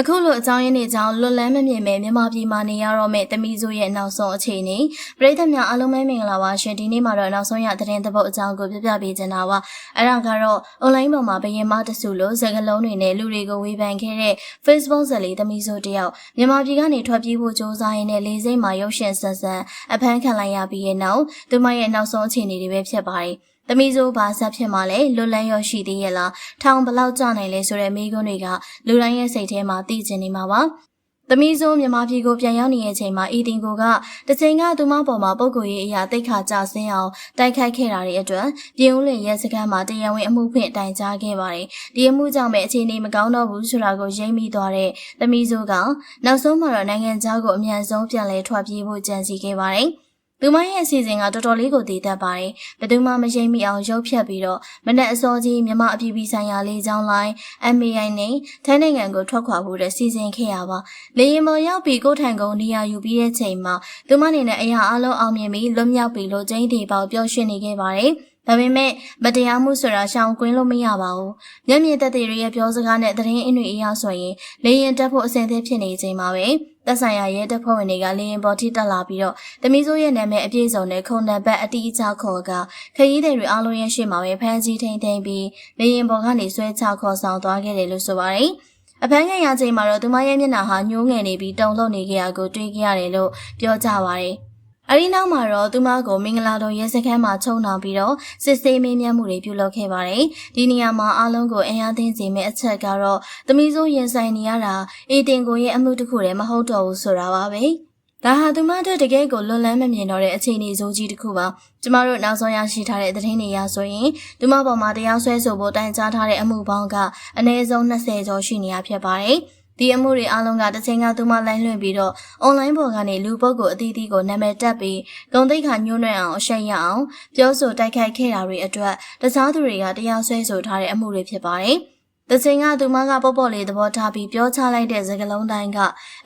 အခုလိုအကြောင်းရင်းတွေကြောင့်လွတ်လန်းမမြင်မဲ့မြန်မာပြည်မှာနေရတော့မဲ့တမီးဆိုရဲ့နောက်ဆုံးအခြေအနေပရိသတ်များအားလုံးပဲမင်္ဂလာပါရှင်ဒီနေ့မှာတော့နောက်ဆုံးရသတင်းသဘောက်အကြောင်းကိုပြပြပေးချင်တာပါအဲ့ဒါကတော့ online ပေါ်မှာဘယင်မတဆူလို့စကားလုံးတွေနဲ့လူတွေကိုဝေဖန်ခဲ့တဲ့ Facebook ဇာတ်လေးတမီးဆိုတယောက်မြန်မာပြည်ကနေထွက်ပြေးဖို့ကြိုးစားရင်းနဲ့လေးစိတ်မှာရုပ်ရှင်ဆန်ဆန်အဖမ်းခံလိုက်ရပြီးရဲ့နောက်သူမရဲ့နောက်ဆုံးအခြေအနေတွေပဲဖြစ်ပါတယ် တမီဆိုဘာဆက်ဖြစ်မှလဲလွတ်လန်းရရှိသေးရဲ့လားထောင်ဘလောက်ကြနိုင်လဲဆိုတဲ့မိကွန်းတွေကလူတိုင်းရဲ့စိတ်ထဲမှာတည်ကျင်နေမှာပါ။သမီးဆိုးမြန်မာပြည်ကိုပြန်ရောက်နေတဲ့အချိန်မှာအီတင်ကိုကတချိန်ကသူမပေါ်မှာပုံကိုရေးအရာတိတ်ခါကြဆင်းအောင်တိုက်ခိုက်ခဲ့တာတွေအတွက်ပြည်ဦးလင်ရဲစခန်းမှာတရားဝင်အမှုဖွင့်တိုင်ကြားခဲ့ပါတယ်။ဒီအမှုကြောင့်ပဲအခြေအနေမကောင်းတော့ဘူးဆိုတာကိုရိပ်မိသွားတဲ့သမီးဆိုးကနောက်ဆုံးမှာတော့နိုင်ငံခြားကိုအမြန်ဆုံးပြန်လည်ထွက်ပြေးဖို့ကြံစည်ခဲ့ပါတယ်။ သူမရဲ့အစီအစဉ်ကတော်တော်လေးကိုတည်တတ်ပါတယ်။ဘယ်သူမှမရှိမိအောင်ရုပ်ဖြတ်ပြီးတော့မနက်အစောကြီးမြမအပြည်ပြည်ဆိုင်ရာလေးချောင်းလိုင်း MAI နဲ့ထိုင်းနိုင်ငံကိုထွက်ခွာဖို့တဲ့စီစဉ်ခဲ့ရပါ။လေရင်ပေါ်ရောက်ပြီးကိုထန်ကုန်းနေရာယူပြီးတဲ့ချိန်မှာသူမအနေနဲ့အရာအလုံးအောင်မြင်ပြီးလွတ်မြောက်ပြီးလို့ကျင်းတီပေါပျော်ရွှင်နေခဲ့ပါတယ်။ ဒါပေမဲ့မတရားမှုဆိုတာရှောင်ကွင်းလို့မရပါဘူး။မျက်မြင်သက်သေတွေရဲ့ပြောစကားနဲ့သတင်းအင်းတွေအရဆိုရင်လေရင်တက်ဖို့အဆင်သင့်ဖြစ်နေချိန်မှာပဲသက်ဆိုင်ရာရဲတပ်ဖွဲ့ဝင်တွေကလေရင်ပေါ်ထိတက်လာပြီးတော့တမီးဆိုးရဲ့နာမည်အပြည့်စုံနဲ့ခုံနံပါတ်အတိအကျခေါ်ကခရီးသည်တွေအားလုံးရဲ့ရှေ့မှာပဲဖမ်းဆီးထိန်ထိန်ပြီးလေရင်ပေါ်ကနေဆွဲချခေါ်ဆောင်သွားခဲ့တယ်လို့ဆိုပါတယ်။အဖမ်းခံရချိန်မှာတော့သူမရဲ့မျက်နှာဟာညှိုးငယ်နေပြီးတုန်လှုပ်နေကြရကိုတွေးကြရတယ်လို့ပြောကြပါတယ်။ အဲဒီနောက်မှာတော့သူမကိုမင်္ဂလာတော်ရဲစခန်းမှာချုံနှောင်ပြီးတော့စစ်ဆေးမေးမြန်းမှုတွေပြုလုပ်ခဲ့ပါတယ်။ဒီနေရာမှာအားလုံးကိုအင်အားသိမ်းစေမယ့်အချက်ကတော့သမီးစိုးရင်ဆိုင်နေရတာအေတင်ကိုရဲ့အမှုတစ်ခုတည်းမဟုတ်တော့ဘူးဆိုတာပါပဲ။ဒါဟာသူမတို့တကယ်ကိုလွန်လန်းမမြင်တော့တဲ့အခြေအနေဆိုးကြီးတစ်ခုပါ။ကျမတို့နောက်ဆုံးရရှိထားတဲ့သတင်းတွေအရဆိုရင်သူမပေါ်မှာတရားစွဲဆိုဖို့တိုင်ကြားထားတဲ့အမှုပေါင်းကအနည်းဆုံး20ကျော်ရှိနေရဖြစ်ပါတယ်။ ဒီအမှုတွေအားလုံးကတစ်ချိန်ကသူမလိုင်းလွှင့်ပြီးတော့အွန်လိုင်းပေါ်ကနေလူပုဂ္ဂိုလ်အသီးသီးကိုနာမည်တက်ပြီးဂုံတိတ်ခါညှိုးနှွဲအောင်အရှိတ်ရအောင်ပြောဆိုတိုက်ခိုက်ခဲ့တာတွေအတွက်တခြားသူတွေကတရားစွဲဆိုထားတဲ့အမှုတွေဖြစ်ပါတယ်။တချိန်ကသူမကပေါ့ပေါ့လေးသဘောထားပြီးပြောချလိုက်တဲ့စကားလုံးတိုင်းက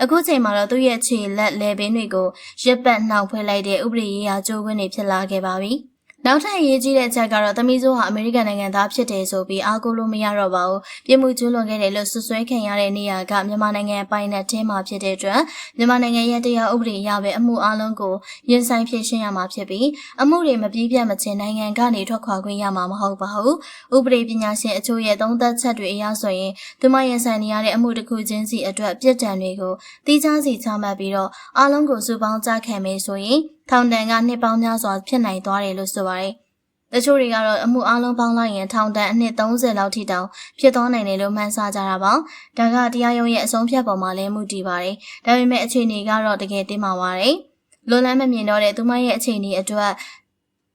အခုချိန်မှာတော့သူ့ရဲ့ခြေလက်လဲပင်တွေကိုရစ်ပတ်နှောက်ဖွဲလိုက်တဲ့ဥပဒေရေးရာကြိုးကွင်းတွေဖြစ်လာခဲ့ပါပြီ။ နောက်ထပ်အရေးကြီးတဲ့အချက်ကတော့သမီးစိုးဟာအမေရိကန်နိုင်ငံသားဖြစ်တယ်ဆိုပြီးအားကိုးလို့မရတော့ပါဘူး။ပြည်မှုကျူးလွန်ခဲ့တယ်လို့ဆွဆွဲခံရတဲ့နေရာကမြန်မာနိုင်ငံပိုင်နယ်ထဲမှာဖြစ်တဲ့အတွက်မြန်မာနိုင်ငံရဲ့တရားဥပဒေအရပဲအမှုအလုံးကိုရင်ဆိုင်ဖြေရှင်းရမှာဖြစ်ပြီးအမှုတွေမပြီးပြတ်မချင်းနိုင်ငံကနေထွက်ခွာခွင့်ရမှာမဟုတ်ပါဘူး။ဥပဒေပညာရှင်အချို့ရဲ့သုံးသပ်ချက်တွေအရဆိုရင်သူမရင်ဆိုင်နေရတဲ့အမှုတစ်ခုချင်းစီအတွက်ပြစ်ဒဏ်တွေကိုတိကျစီချမှတ်ပြီးတော့အလုံးကိုစုပေါင်းကြားခံမယ်ဆိုရင်ထောင်ဒဏ်ကနှစ်ပေါင်းများစွာဖြစ်နိုင်သွားတယ်လို့ဆိုပါတယ်။တချို့တွေကတော့အမှုအလုံးပေါင်းလိုက်ရင်ထောင်ဒဏ်အနှစ်30လောက်ထိတောင်ဖြစ်သွားနိုင်တယ်လို့မှန်းဆကြတာပါ။ဒါကတရားရုံးရဲ့အဆုံးဖြတ်ပေါ်မှာလည်းမူတည်ပါတယ်။ဒါပေမဲ့အခြေအနေကတော့တကယ်တင်းမာပါတယ်။လွန်လန်းမမြင်တော့တဲ့သူမရဲ့အခြေအနေအတွက်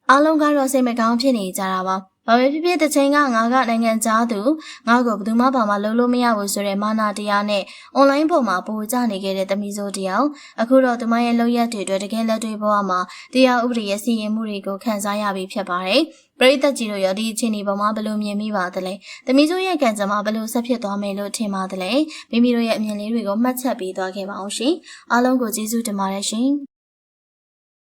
အားလုံးကတော့စိတ်မကောင်းဖြစ်နေကြတာပါ။ ဘာပဲဖြစ်ဖြစ်တစ်ချိန်ကငါကနိုင်ငံသားသူငါ့ကိုဘယ်သူမှဘာမှလုပ်လို့မရဘူးဆိုတဲ့မာနာတရားနဲ့အွန်လိုင်းပေါ်မှာပို့ချနေခဲ့တဲ့သမီးစိုးတယောက်အခုတော့သူမရဲ့လုပ်ရက်တွေအတွက်တကယ်လက်တွေ့ဘဝမှာတရားဥပဒေရဲ့စီရင်မှုတွေကိုခန်းစားရပြီဖြစ်ပါတယ်ပရိသတ်ကြီးတို့ရောဒီအခြေအနေပေါ်မှာဘယ်လိုမြင်မိပါသလဲ။သမီးစိုးရဲ့ကံကြမ္မာဘယ်လိုဆက်ဖြစ်သွားမယ်လို့ထင်ပါသလဲ။မိမိတို့ရဲ့အမြင်လေးတွေကိုမှတ်ချက်ပေးသွားခဲ့ပါအောင်ရှင်။အားလုံးကိုကျေးဇူးတင်ပါတယ်ရှင်။